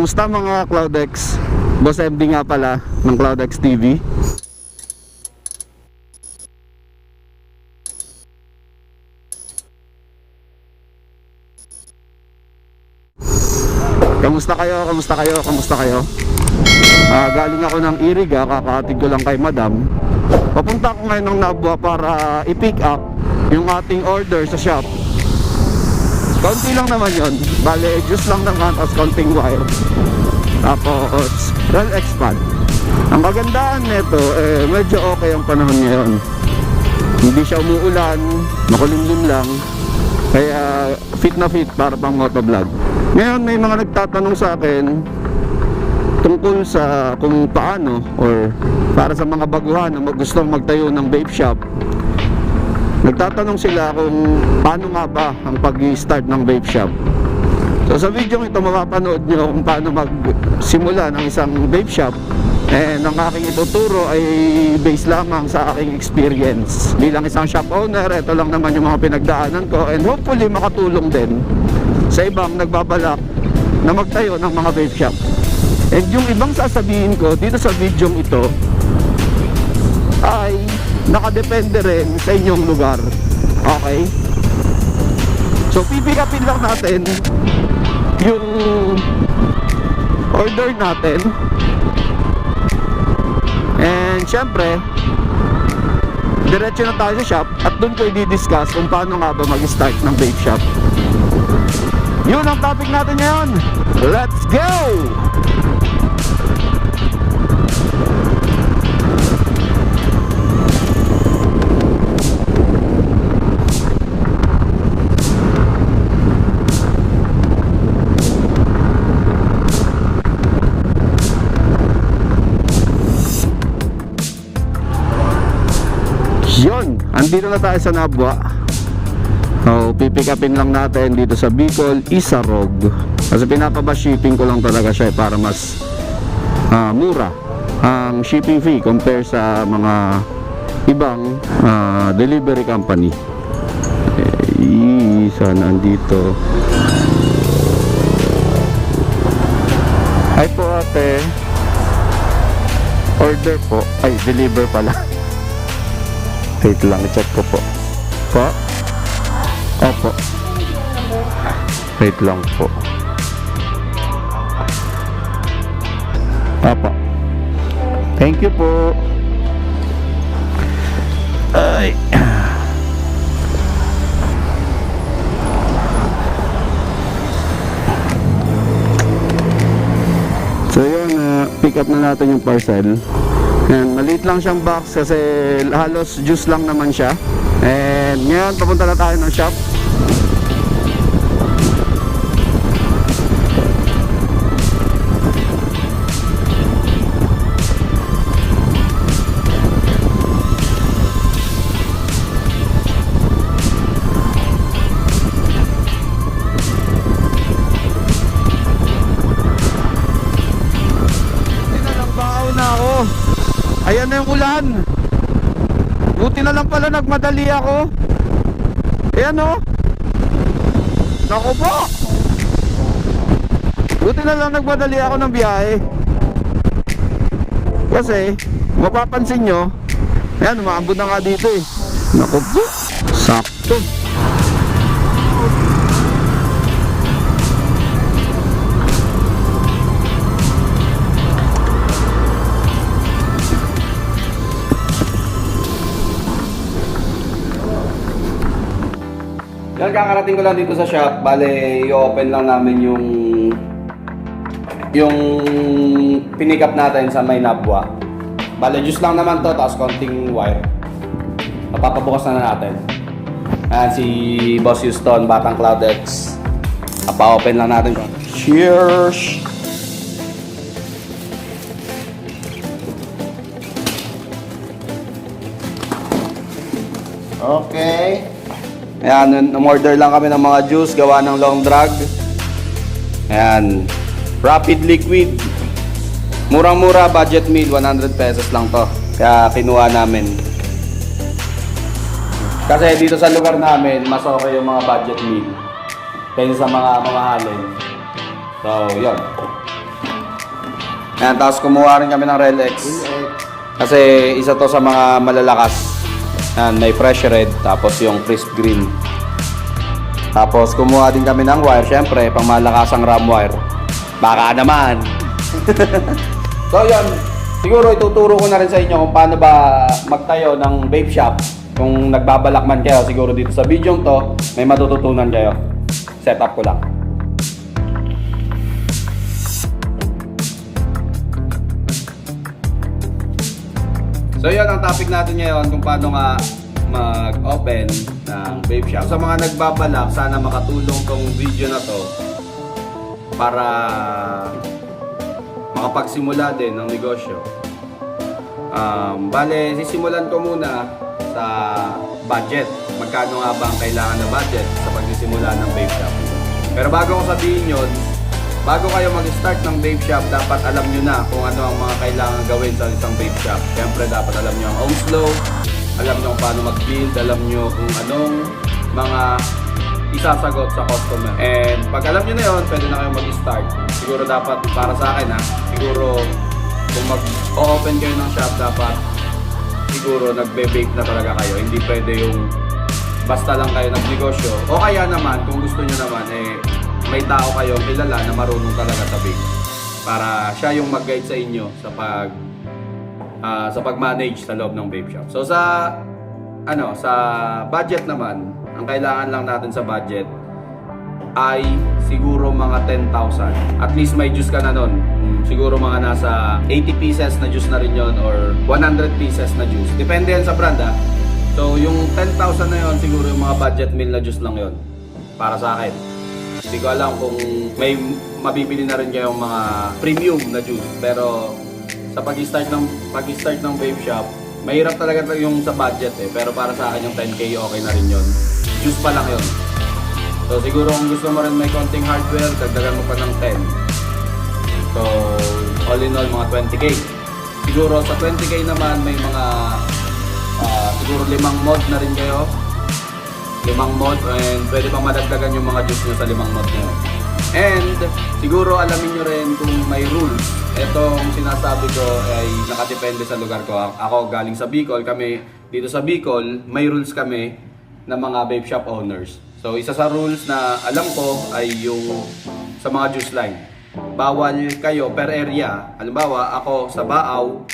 Kamusta mga Cloudex? Boss MD nga pala ng Cloudex TV. Kamusta kayo? Kamusta kayo? Kamusta kayo? Ah, galing ako ng Iriga, kakatid ko lang kay Madam. Papunta ako ngayon ng Nabwa para i-pick up yung ating order sa shop. Konti lang naman yon. Bale, juice lang naman tapos konting wire. Tapos, well expand. Ang kagandahan nito, eh, medyo okay ang panahon ngayon. Hindi siya umuulan, makulimlim lang. Kaya fit na fit para pang motovlog. Ngayon may mga nagtatanong sa akin tungkol sa kung paano or para sa mga baguhan na gustong magtayo ng vape shop. Nagtatanong sila kung paano nga ba ang pag-start ng vape shop. So sa video ito mapapanood nyo kung paano magsimula ng isang vape shop And ang aking ituturo ay based lamang sa aking experience. Bilang isang shop owner, ito lang naman yung mga pinagdaanan ko and hopefully makatulong din sa ibang nagbabalak na magtayo ng mga vape shop. And yung ibang sasabihin ko dito sa video ito ay nakadepende rin sa inyong lugar. Okay? So pipikapin lang natin yung order natin And syempre, diretso na tayo sa shop at doon ko i-discuss kung paano nga ba mag-start ng vape shop. Yun ang topic natin ngayon. Let's go! Yun, andito na tayo sa Nabwa. So, pipick upin lang natin dito sa Bicol, Isarog. Kasi pinapaba shipping ko lang talaga siya eh, para mas ah, mura ang shipping fee compare sa mga ibang ah, delivery company. Eh, sana andito. Hi po ate. Order po. Ay, deliver pala. Wait lang, check ko po. Po? Opo. Wait lang po. Opo. Thank you po. Ay. So yun, uh, pick up na natin yung parcel. Yan, maliit lang siyang box kasi halos juice lang naman siya. And ngayon, papunta na tayo ng shop. Ayan na yung ulan. Buti na lang pala nagmadali ako. Ayan o. Naku po. Buti na lang nagmadali ako ng biyahe. Kasi, mapapansin nyo, ayan, umaambot na nga dito eh. Naku po. Sakto. Yan, kakarating ko lang dito sa shop. Bale, i-open lang namin yung yung pinick up natin sa may nabwa. Bale, juice lang naman to, tapos konting wire. Mapapabukas na, na natin. Ayan, si Boss Houston, Batang Cloud X. Papa-open lang natin. Cheers! Okay. Ayan, umorder lang kami ng mga juice gawa ng long drag. Ayan, rapid liquid. Murang-mura, budget meal, 100 pesos lang to. Kaya kinuha namin. Kasi dito sa lugar namin, mas okay yung mga budget meal. Kaysa sa mga mamahalin. So, yun. Ayan, tapos kumuha rin kami ng Relex. Kasi isa to sa mga malalakas. Ayan, may fresh red, tapos yung crisp green. Tapos kumuha din kami ng wire, syempre, pang malakasang ram wire. Baka naman. so yun, siguro ituturo ko na rin sa inyo kung paano ba magtayo ng vape shop. Kung nagbabalak man kayo, siguro dito sa video to, may matututunan kayo. Setup ko lang. So yun ang topic natin ngayon kung paano nga mag-open ng vape shop. Sa mga nagbabalak, sana makatulong tong video na to para makapagsimula din ng negosyo. Um, bale, sisimulan ko muna sa budget. Magkano nga ba ang kailangan na budget sa pagsisimula ng vape shop? Pero bago ko sabihin yun, bago kayo mag-start ng vape shop, dapat alam nyo na kung ano ang mga kailangan gawin sa isang vape shop. Siyempre, dapat alam nyo ang own slow, alam nyo kung paano mag-build, alam nyo kung anong mga isasagot sa customer. And pag alam nyo na yun, pwede na kayo mag-start. Siguro dapat, para sa akin ha, siguro kung mag-open kayo ng shop, dapat siguro nagbe-bake na talaga kayo. Hindi pwede yung basta lang kayo nagnegosyo. O kaya naman, kung gusto nyo naman, eh, may tao kayo kilala na marunong talaga bake. Para siya yung mag-guide sa inyo sa pag ah, sa pag-manage sa loob ng vape shop. So sa ano, sa budget naman, ang kailangan lang natin sa budget ay siguro mga 10,000. At least may juice ka na nun. Mm, Siguro mga nasa 80 pieces na juice na rin yon or 100 pieces na juice. Depende yan sa brand ah. So yung 10,000 na yon siguro yung mga budget meal na juice lang yon para sa akin. Hindi ko alam kung may mabibili na rin kayong mga premium na juice. Pero sa pag-start ng pag-start ng vape shop, mahirap talaga yung sa budget eh. Pero para sa akin yung 10k okay na rin yon. Juice pa lang yon. So siguro kung gusto mo rin may konting hardware, dagdagan mo pa ng 10. So all in all mga 20k. Siguro sa 20k naman may mga ah, siguro limang mod na rin kayo. Limang mod and pwede pang madagdagan yung mga juice nyo sa limang mod nyo. And siguro alamin nyo rin kung may rules. Itong sinasabi ko ay nakadepende sa lugar ko. Ako galing sa Bicol, kami dito sa Bicol, may rules kami ng mga vape shop owners. So isa sa rules na alam ko ay yung sa mga juice line. Bawal kayo per area. Halimbawa, ako sa Baaw,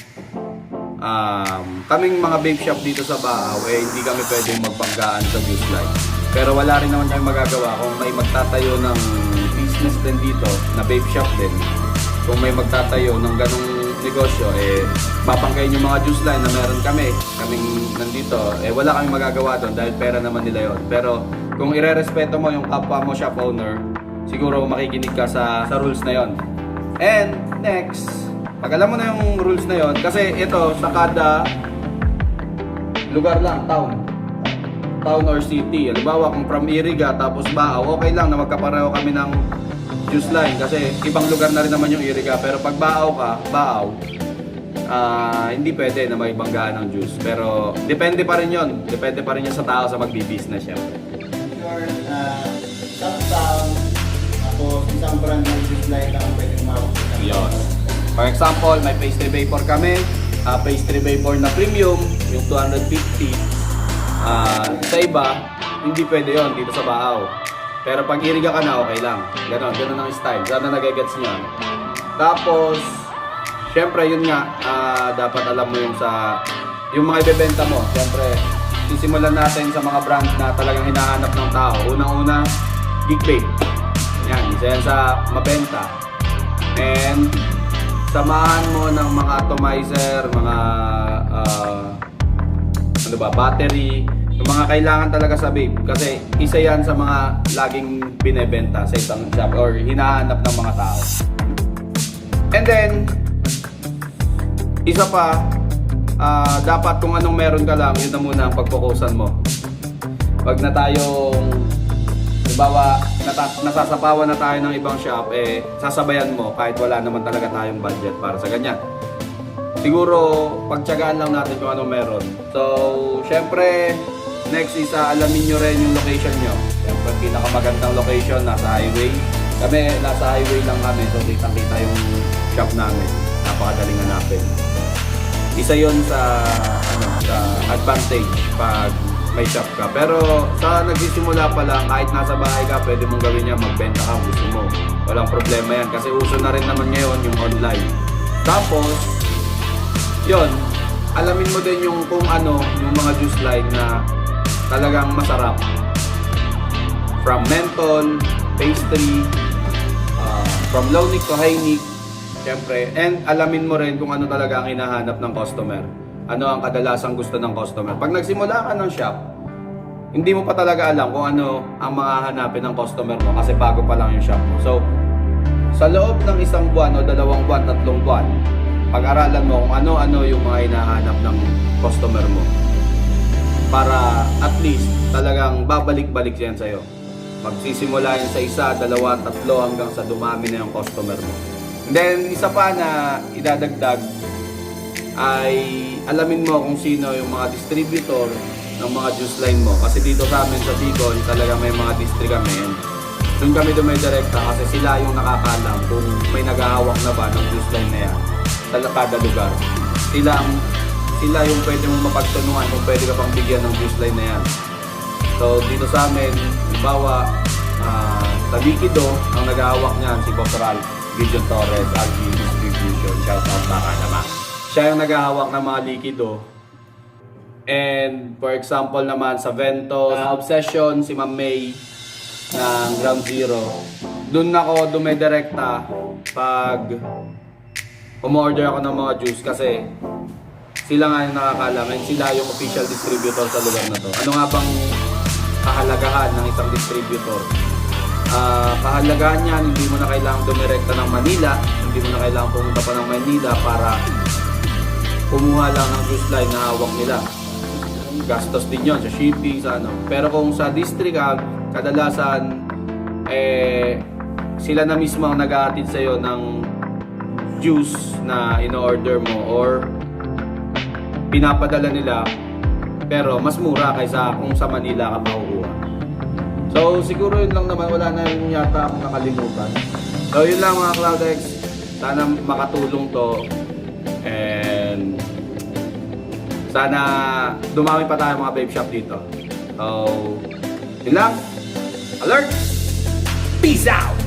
um, kaming mga vape shop dito sa Baaw, eh hindi kami pwedeng magbanggaan sa juice line. Pero wala rin naman kami magagawa kung may magtatayo ng business din dito, na vape shop din. Kung may magtatayo ng ganong negosyo, eh, papangkayin yung mga juice line na meron kami, kaming nandito, eh, wala kami magagawa doon dahil pera naman nila yon. Pero, kung irerespeto mo yung kapwa mo shop owner, siguro makikinig ka sa, sa rules na yon. And, next, pag alam mo na yung rules na yon, kasi ito, sa kada lugar lang, town, town or city. Halimbawa, kung from Iriga tapos Baaw, okay lang na magkapareho kami ng juice line kasi ibang lugar na rin naman yung Iriga. Pero pag Baaw ka, Baaw, ah, hindi pwede na may banggaan ng juice. Pero depende pa rin yon Depende pa rin yun sa tao sa magbi-business syempre. Your uh, top down, tapos isang brand ng juice light lang ang pwedeng makakita. Yun. For example, may pastry vapor kami. ah, pastry vapor na premium, yung 250. Ah, sa iba, hindi pwede yon dito sa Baaw. Pero pag iriga ka na, okay lang. Ganon, ganon ang style. Sana nagagets nyo. Tapos, syempre yun nga, ah, dapat alam mo yung sa, yung mga ibebenta mo. Syempre, sisimulan natin sa mga brands na talagang hinahanap ng tao. Unang-una, Geek Babe. Yan, isa yan sa mabenta. And samahan mo ng mga atomizer, mga ah, ano ba, battery, yung mga kailangan talaga sa vape. Kasi isa yan sa mga laging binebenta sa isang shop or hinahanap ng mga tao. And then, isa pa, ah, dapat kung anong meron ka lang, yun na muna ang pagpokusan mo. Wag na tayong Halimbawa, nata- nasasapawan na tayo ng ibang shop, eh, sasabayan mo kahit wala naman talaga tayong budget para sa ganyan. Siguro, pagtsagaan lang natin kung anong meron. So, syempre, next is ah, alamin nyo rin yung location nyo. Syempre, pinakamagandang location, nasa highway. Kami, nasa highway lang kami, so kitang-kita yung shop namin. napakadaling hanapin. Isa yon sa ano sa advantage pag may shop ka. Pero sa nagsisimula pa lang, kahit nasa bahay ka, pwede mong gawin yan, magbenta ka gusto mo. Walang problema yan kasi uso na rin naman ngayon yung online. Tapos, yon alamin mo din yung kung ano, yung mga juice line na talagang masarap. From menthol, pastry, uh, from low nic to high syempre. And alamin mo rin kung ano talaga ang hinahanap ng customer. Ano ang kadalasang gusto ng customer. Pag nagsimula ka ng shop, hindi mo pa talaga alam kung ano ang mga hanapin ng customer mo kasi bago pa lang yung shop mo. So, sa loob ng isang buwan o dalawang buwan, tatlong buwan, pag-aralan mo kung ano-ano yung mga hinahanap ng customer mo para at least talagang babalik-balik yan sa'yo. Magsisimula yan sa isa, dalawa, tatlo hanggang sa dumami na yung customer mo. And then, isa pa na idadagdag ay alamin mo kung sino yung mga distributor ng mga juice line mo. Kasi dito sa amin sa Bicol, talaga may mga district kami. Doon kami dumidirekta kasi sila yung nakakalam kung may naghahawak na ba ng juice line na yan sa kada lugar. Sila ang sila yung pwede mong mapagtanungan kung pwede ka pang bigyan ng juice line na yan. So dito sa amin, halimbawa, ah, sa Liquido, ang naghahawak niyan si Boss Gideon Torres, RG Distribution, shout out baka naman. Siya yung naghahawak ng mga Liquido. And for example naman sa Vento, sa Obsession, si Ma'am May ng Ground Zero. Doon ako dumidirekta pag umorder ako ng mga juice kasi sila nga yung nakakalam and sila yung official distributor sa lugar na to. Ano nga bang kahalagahan ng isang distributor? Ah, kahalagahan niyan, hindi mo na kailangang dumirekta ng Manila, hindi mo na kailangang pumunta pa ng Manila para kumuha lang ng juice line na hawak nila. Gastos din yon sa shipping, sa ano. Pero kung sa district ka, kadalasan, eh, sila na mismo ang nag-aatid sa'yo ng juice na in-order mo or pinapadala nila pero mas mura kaysa kung sa Manila ka makukuha. So siguro yun lang naman, wala na rin yata akong nakalimutan. So yun lang mga Cloudex, sana makatulong to and sana dumami pa tayo mga babe shop dito. So yun lang, alert! Peace out!